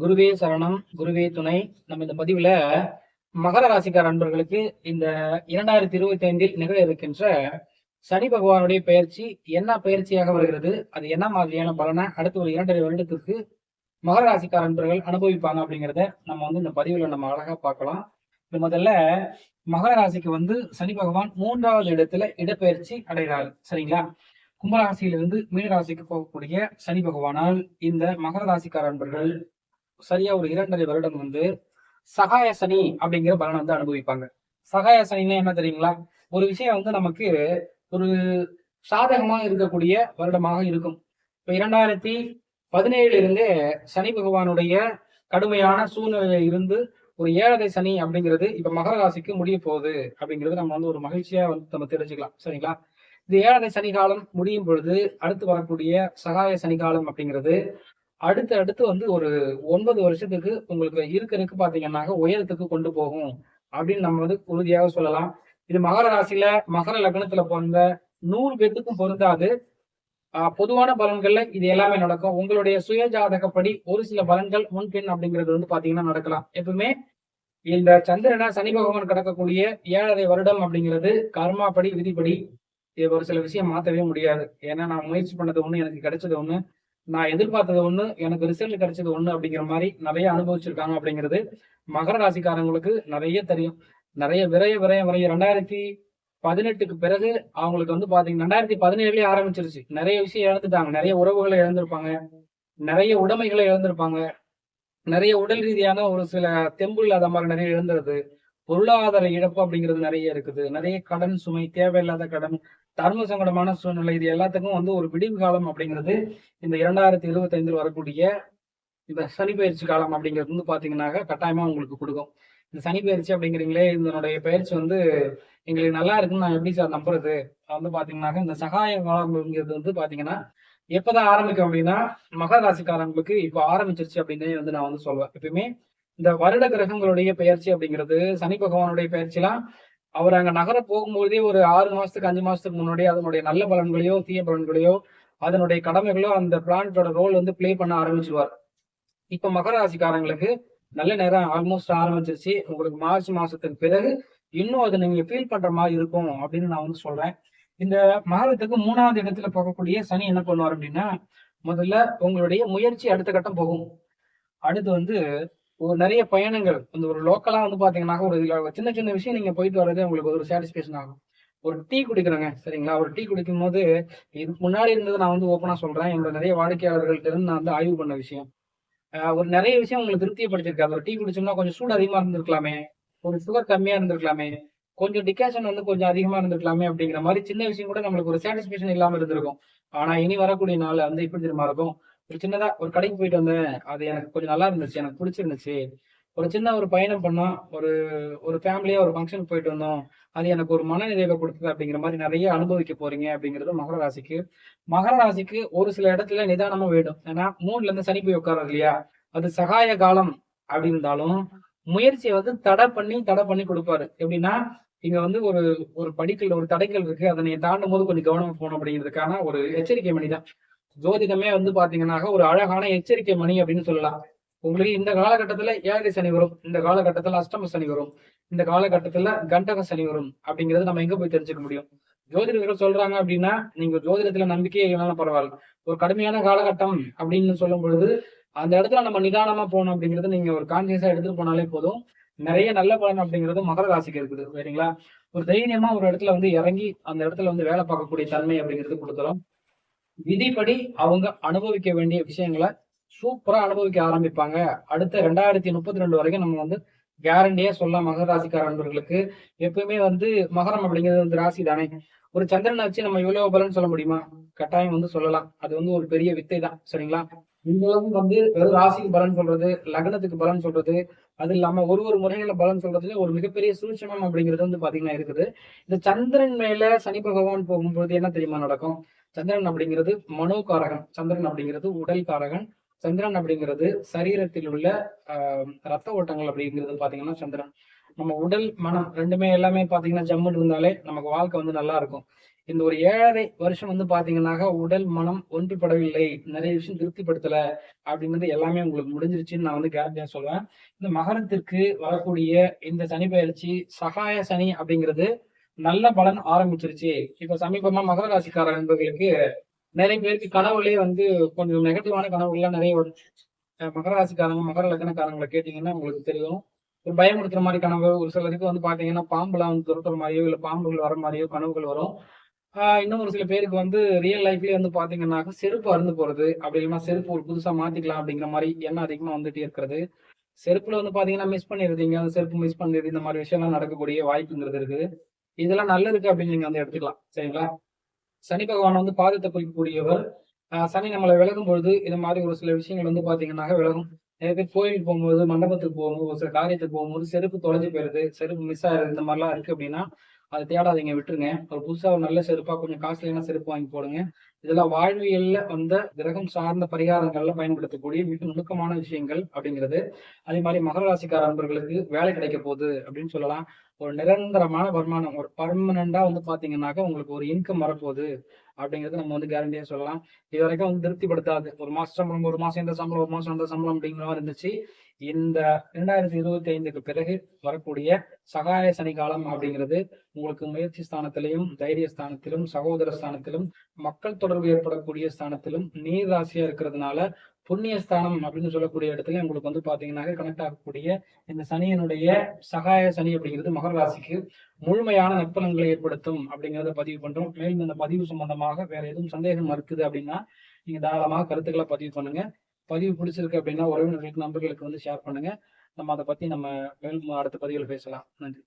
குருவே சரணம் குருவே துணை. நம்ம இந்த பதிவுல மகர ராசிக்கார அன்பர்களுக்கு இந்த இரண்டாயிரத்தி இருபத்தி ஐந்தில் நிகழ இருக்கின்ற சனி பகவானுடைய பயிற்சி என்ன பயிற்சியாக வருகிறது அது என்ன மாதிரியான பலனை அடுத்த ஒரு இரண்டரை வருடத்திற்கு மகர ராசிக்கார அன்பர்கள் அனுபவிப்பாங்க அப்படிங்கிறத நம்ம வந்து இந்த பதிவுல நம்ம அழகா பார்க்கலாம். இது முதல்ல மகர ராசிக்கு வந்து சனி பகவான் மூன்றாவது இடத்துல இடப்பெயர்ச்சி அடைகிறார். சரிங்களா? கும்பராசியிலிருந்து மீனராசிக்கு போகக்கூடிய சனி பகவானால் இந்த மகர ராசிக்கார அன்பர்கள் சரியா ஒரு இரண்டரை வருடம் வந்து சகாய சனி அப்படிங்கிற பலனை வந்து அனுபவிப்பாங்க. சகாய சனின்னா என்ன தெரியுங்களா? ஒரு விஷயம் வந்து நமக்கு ஒரு சாதகமா இருக்கக்கூடிய வருடமாக இருக்கும். இப்ப இரண்டாயிரத்தி பதினேழுல இருந்து சனி பகவானுடைய கடுமையான சூழ்நிலையில இருந்து ஒரு ஏழரை சனி அப்படிங்கிறது இப்ப மகர ராசிக்கு முடிய போகுது அப்படிங்கிறது நம்ம வந்து ஒரு மகிழ்ச்சியா வந்து நம்ம தெரிஞ்சுக்கலாம். சரிங்களா? இது ஏழரை சனி காலம் முடியும் பொழுது அடுத்து வரக்கூடிய சகாய சனி காலம் அப்படிங்கிறது அடுத்து அடுத்து வந்து ஒரு ஒன்பது வருஷத்துக்கு உங்களுக்கு இருக்க இருக்க பாத்தீங்கன்னாக்க உயரத்துக்கு கொண்டு போகும் அப்படின்னு நம்ம வந்து உறுதியாக சொல்லலாம். இது மகர ராசியில மகர லக்னத்துல பிறந்த நூறு பேத்துக்கும் பொருந்தாது. பொதுவான பலன்கள்ல இது எல்லாமே நடக்கும். உங்களுடைய சுய ஜாதகப்படி ஒரு சில பலன்கள் முன்பின் அப்படிங்கிறது வந்து பாத்தீங்கன்னா நடக்கலாம். எப்பவுமே இந்த சந்திரனை சனி பகவான் கடக்கக்கூடிய ஏழரை வருடம் அப்படிங்கிறது கர்மாப்படி விதிப்படி ஒரு சில விஷயம் மாத்தவே முடியாது. ஏன்னா நான் முயற்சி பண்ணது ஒண்ணு எனக்கு கிடைச்சது ஒண்ணு. நான் எதிர்பார்த்தது ஒண்ணு எனக்கு ரிசல்ட் கிடைச்சது ஒண்ணு அப்படிங்கிற மாதிரி நிறைய அனுபவிச்சிருக்காங்க அப்படிங்கிறது மகர ராசிக்காரங்களுக்கு நிறைய தெரியும். நிறைய விரைய விரைய விரைய ரெண்டாயிரத்தி பதினெட்டுக்கு பிறகு அவங்களுக்கு வந்து பாத்தீங்கன்னா ரெண்டாயிரத்தி பதினேழுலயே ஆரம்பிச்சிருச்சு. நிறைய விஷயம் இழந்துட்டாங்க. நிறைய உறவுகளை இழந்திருப்பாங்க. நிறைய உடைமைகளை இழந்திருப்பாங்க. நிறைய உடல் ரீதியான ஒரு சில தெம்பு இல்லாத மாதிரி நிறைய இழந்துருது. பொருளாதார இழப்பு அப்படிங்கிறது நிறைய இருக்குது. நிறைய கடன் சுமை தேவையில்லாத கடன் தர்ம சங்கடமான சூழ்நிலை இது எல்லாத்துக்கும் வந்து ஒரு விடிவு காலம் அப்படிங்கிறது இந்த இரண்டாயிரத்தி இருபத்தி ஐந்தில் வரக்கூடிய இந்த சனி பயிற்சி காலம் அப்படிங்கிறது வந்து பாத்தீங்கன்னாக்க கட்டாயமா உங்களுக்கு கொடுக்கும். இந்த சனி பயிற்சி அப்படிங்கிறீங்களே இதனுடைய பயிற்சி வந்து எங்களுக்கு நல்லா இருக்குன்னு நான் எப்படி சார் நம்புறது? வந்து பாத்தீங்கன்னாக்க இந்த சகாய காலம்ங்கிறது வந்து பாத்தீங்கன்னா எப்பதான் ஆரம்பிக்கும் அப்படின்னா மகராசிக்காரங்களுக்கு இப்போ ஆரம்பிச்சிருச்சு அப்படின்னு வந்து நான் வந்து சொல்வேன். எப்பயுமே இந்த வருட கிரகங்களுடைய பெயர்ச்சி அப்படிங்கிறது சனி பகவானுடைய பயிற்சிலாம் அவர் அங்க நகர போகும்போதே ஒரு ஆறு மாசத்துக்கு அஞ்சு மாசத்துக்கு முன்னாடியே அதனுடைய நல்ல பலன்களையோ தீய பலன்களையோ அதனுடைய கடமைகளோ அந்த பிளானட்டோட ரோல் வந்து ப்ளே பண்ண ஆரம்பிச்சிருவார். இப்ப மகர ராசிக்காரங்களுக்கு நல்ல நேரம் ஆல்மோஸ்ட் ஆரம்பிச்சிருச்சு. உங்களுக்கு மார்ச் மாசத்துக்கு பிறகு இன்னும் அதை நீங்க ஃபீல் பண்ற மாதிரி இருக்கும் அப்படின்னு நான் வந்து சொல்றேன். இந்த மாதத்துக்கு மூணாவது இடத்துல போகக்கூடிய சனி என்ன பண்ணுவார் அப்படின்னா முதல்ல உங்களுடைய முயற்சி அடுத்த கட்டம் போகும். அடுத்து வந்து ஒரு நிறைய பயணங்கள். அந்த ஒரு லோக்கலா வந்து பாத்தீங்கன்னா ஒரு இதுல சின்ன சின்ன விஷயம் நீங்க போயிட்டு வர்றது உங்களுக்கு ஒரு சாட்டிஸ்பேஷன் ஆகும். ஒரு டீ குடிக்கிறேங்க சரிங்களா? ஒரு டீ குடிக்கும் போது இதுக்கு முன்னாடி இருந்தது நான் வந்து ஓப்பனா சொல்றேன். என்னோட நிறைய வாடிக்கையாளர்கள்ட்ட இருந்து நான் வந்து ஆய்வு பண்ண விஷயம். ஒரு நிறைய விஷயம் உங்களுக்கு திருப்தியப்படுத்திருக்காது ஒரு டீ குடிச்சோம்னா கொஞ்சம் சூடு அதிகமா இருந்திருக்கலாமே. ஒரு சுகர் கம்மியா இருந்திருக்கலாமே. கொஞ்சம் டிகாஷன் வந்து கொஞ்சம் அதிகமா இருந்திருக்கலாமே அப்படிங்கிற மாதிரி சின்ன விஷயம் கூட நம்மளுக்கு ஒரு சாட்டிஸ்பேஷன் இல்லாம இருந்திருக்கும். ஆனா இனி வரக்கூடிய நாள் வந்து இப்படி திரும்ப இருக்கும்? ஒரு சின்னதா ஒரு கடைக்கு போயிட்டு வந்தேன். அது எனக்கு கொஞ்சம் நல்லா இருந்துச்சு. எனக்கு பிடிச்சிருந்துச்சு. ஒரு சின்ன ஒரு பயணம் பண்ணோம். ஒரு ஒரு ஃபேமிலியா ஒரு ஃபங்க்ஷன் போயிட்டு வந்தோம். அது எனக்கு ஒரு மன நிறைவை கொடுத்தது அப்படிங்கிற மாதிரி நிறைய அனுபவிக்க போறீங்க அப்படிங்கிறது மகர ராசிக்கு. மகர ராசிக்கு ஒரு சில இடத்துல நிதானமா வேணும் ஏன்னா மூணுல இருந்து சனி போய் உட்கார்றது இல்லையா? அது சகாய காலம் அப்படி இருந்தாலும் முயற்சியை வந்து தடை பண்ணி தடை பண்ணி கொடுப்பாரு. எப்படின்னா இங்க வந்து ஒரு ஒரு படிக்கல் ஒரு தடைகள் இருக்கு. அதை நீ தாண்டும் போது கொஞ்சம் கவனமா போகணும் அப்படிங்கிறதுக்கான ஒரு எச்சரிக்கை மணி தான் ஜோதிடமே வந்து பாத்தீங்கன்னாக்க ஒரு அழகான எச்சரிக்கை மணி அப்படின்னு சொல்லலாம். உங்களுக்கு இந்த காலகட்டத்துல ஏழரை சனி வரும் இந்த காலகட்டத்துல அஷ்டம சனி வரும் இந்த காலகட்டத்துல கண்டக சனி வரும் அப்படிங்கறது நம்ம எங்க போய் தெரிஞ்சுக்க முடியும்? ஜோதிடர்கள் சொல்றாங்க அப்படின்னா நீங்க ஜோதிடத்துல நம்பிக்கையே இல்லைனாலும் பரவாயில்ல. ஒரு கடுமையான காலகட்டம் அப்படின்னு சொல்லும் பொழுது அந்த இடத்துல நம்ம நிதானமா போகணும் அப்படிங்கறது நீங்க ஒரு கான்சியஸா எடுத்துட்டு போனாலே போதும். நிறைய நல்ல பலன் அப்படிங்கிறது மகர ராசிக்கு இருக்குது சரிங்களா? ஒரு தைரியமா ஒரு இடத்துல வந்து இறங்கி அந்த இடத்துல வந்து வேலை பார்க்கக்கூடிய தன்மை அப்படிங்கிறது கொடுத்துரும். விதிப்படி அவங்க அனுபவிக்க வேண்டிய விஷயங்களை சூப்பரா அனுபவிக்க ஆரம்பிப்பாங்க. அடுத்த ரெண்டாயிரத்தி முப்பத்தி ரெண்டு வரைக்கும் நம்ம வந்து கேரண்டியா சொல்லலாம். மகர ராசிக்கார நண்பர்களுக்கு எப்பவுமே வந்து மகரம் அப்படிங்கிறது வந்து ராசி தானே ஒரு சந்திரனை வச்சு நம்ம இவ்வளவு பலன் சொல்ல முடியுமா? கட்டாயம் வந்து சொல்லலாம். அது வந்து ஒரு பெரிய வித்தை தான் சரிங்களா? இந்த வந்து வெறும் ராசிக்கு பலன் சொல்றது லக்னத்துக்கு பலன் சொல்றது அது இல்லாம ஒரு ஒரு முறைகள பலன் சொல்றதுல ஒரு மிகப்பெரிய சூட்சமம் அப்படிங்கிறது வந்து பாத்தீங்கன்னா இருக்குது. இந்த சந்திரன் மேல சனி பகவான் போகும்போது என்ன தெரியுமா நடக்கும்? சந்திரன் அப்படிங்கிறது மனோ காரகன் சந்திரன் அப்படிங்கிறது உடல் காரகன் சந்திரன் அப்படிங்கிறது சரீரத்தில் உள்ள ரத்த ஓட்டங்கள் அப்படிங்கிறது பாத்தீங்கன்னா சந்திரன். நம்ம உடல் மனம் ரெண்டுமே எல்லாமே பாத்தீங்கன்னா ஜம்முன்னு இருந்தாலே நமக்கு வாழ்க்கை வந்து நல்லா இருக்கும். இந்த ஒரு ஏழரை வருஷம் வந்து பாத்தீங்கன்னாக்க உடல் மனம் ஒன்றுபடவில்லை. நிறைய விஷயம் திருப்திப்படுத்தல அப்படின்றது எல்லாமே உங்களுக்கு முடிஞ்சிருச்சுன்னு நான் வந்து கேரண்டியா சொல்லுவேன் இந்த மகரத்திற்கு வரக்கூடிய இந்த சனி பயிற்சி சகாய சனி அப்படிங்கிறது நல்ல பலன் ஆரம்பிச்சிருச்சு. இப்ப சமீபமா மகர ராசிக்கார நண்பர்களுக்கு நிறைய பேருக்கு கனவுலயே வந்து கொஞ்சம் நெகட்டிவான கனவுகள்லாம் நிறைய வரும். மகர ராசிக்காரங்க மகர லக்னக்காரங்களை கேட்டீங்கன்னா உங்களுக்கு தெரியும். ஒரு பயமுறுத்துற மாதிரி கனவு ஒரு சிலருக்கு வந்து பாத்தீங்கன்னா பாம்புலாம் வந்து துரத்துற மாதிரியோ இல்ல பாம்புகள் வர மாதிரியோ கனவுகள் வரும். இன்னும் ஒரு சில பேருக்கு வந்து ரியல் லைஃப்லயே வந்து பாத்தீங்கன்னாக்க செருப்பு அறுந்து போறது அப்படி இல்லைன்னா செருப்பு ஒரு புதுசா மாத்திக்கலாம் அப்படிங்கிற மாதிரி எண்ணம் அதிகமா வந்துட்டே இருக்கிறது. செருப்புல வந்து பாத்தீங்கன்னா மிஸ் பண்ணிருந்தீங்க அந்த செருப்பு மிஸ் பண்ணிருது இந்த மாதிரி விஷயம்லாம் நடக்கக்கூடிய வாய்ப்புங்கிறது இருக்குது இதெல்லாம் நல்லதுக்கு அப்படின்னு நீங்க வந்து எடுத்துக்கலாம். சரிங்களா? சனி பகவான் வந்து பாதத்தை குறிக்கக்கூடியவர். ஆஹ் சனி நம்மளை விலகும் பொழுது இது மாதிரி ஒரு சில விஷயங்கள் வந்து பாத்தீங்கன்னாக்க விலகும். நிறைய பேர் கோயிலுக்கு போகும்போது மண்டபத்துக்கு போகும்போது ஒரு சில காரியத்துக்கு போகும்போது செருப்பு தொலைஞ்சு போயிருது செருப்பு மிஸ் ஆயிருது இந்த மாதிரிலாம் இருக்கு அப்படின்னா அதை தேடாதீங்க விட்டுருங்க. ஒரு புதுசா ஒரு நல்ல செருப்பா கொஞ்சம் காஸ்ட்லியான செருப்பு வாங்கி போடுங்க. இதெல்லாம் வாழ்வியல்ல வந்த கிரகம் சார்ந்த பரிகாரங்கள்ல பயன்படுத்தக்கூடிய மிக நுணுக்கமான விஷயங்கள் அப்படிங்கிறது. அதே மாதிரி மகர ராசிக்கார நண்பர்களுக்கு வேலை கிடைக்க போகுது அப்படின்னு சொல்லலாம். ஒரு நிரந்தரமான வருமானம் ஒரு பர்மனண்டா வந்து பாத்தீங்கன்னாக்கா உங்களுக்கு ஒரு இன்கம் வரப்போகுது. அப்படிங்கிறது நம்ம வந்து கேரண்டியா சொல்லலாம். இது வரைக்கும் வந்து திருப்திப்படுத்தாது. ஒரு மாசம் சம்பளம் ஒரு மாசம் இந்த சம்பளம் ஒரு மாசம் அந்த சம்பளம் அப்படிங்கிற மாதிரி இருந்துச்சு. இந்த இரண்டாயிரத்தி இருபத்தி ஐந்துக்கு பிறகு வரக்கூடிய சகாய சனி காலம் அப்படிங்கிறது உங்களுக்கு முயற்சி ஸ்தானத்திலையும் தைரிய ஸ்தானத்திலும் சகோதர ஸ்தானத்திலும் மக்கள் தொடர்பு ஏற்படக்கூடிய ஸ்தானத்திலும் நீர் ராசியா இருக்கிறதுனால புண்ணிய ஸ்தானம் அப்படின்னு சொல்லக்கூடிய இடத்துல உங்களுக்கு வந்து பாத்தீங்கன்னாக்க கனெக்ட் ஆகக்கூடிய இந்த சனியினுடைய சகாய சனி அப்படிங்கிறது மகர ராசிக்கு முழுமையான நற்பலன்களை ஏற்படுத்தும் அப்படிங்கிறத பதிவு பண்றோம். மேலும் இந்த பதிவு சம்பந்தமாக வேற எதுவும் சந்தேகம் இருக்குது அப்படின்னா நீங்க தாராளமாக கருத்துக்களை பதிவு பண்ணுங்க. பதிவு பிடிச்சிருக்கு அப்படின்னா உறவினர்களுக்கு நண்பர்களுக்கு வந்து ஷேர் பண்ணுங்க. நம்ம அதை பத்தி நம்ம மேலும் அடுத்த பதிவில் பேசலாம். நன்றி.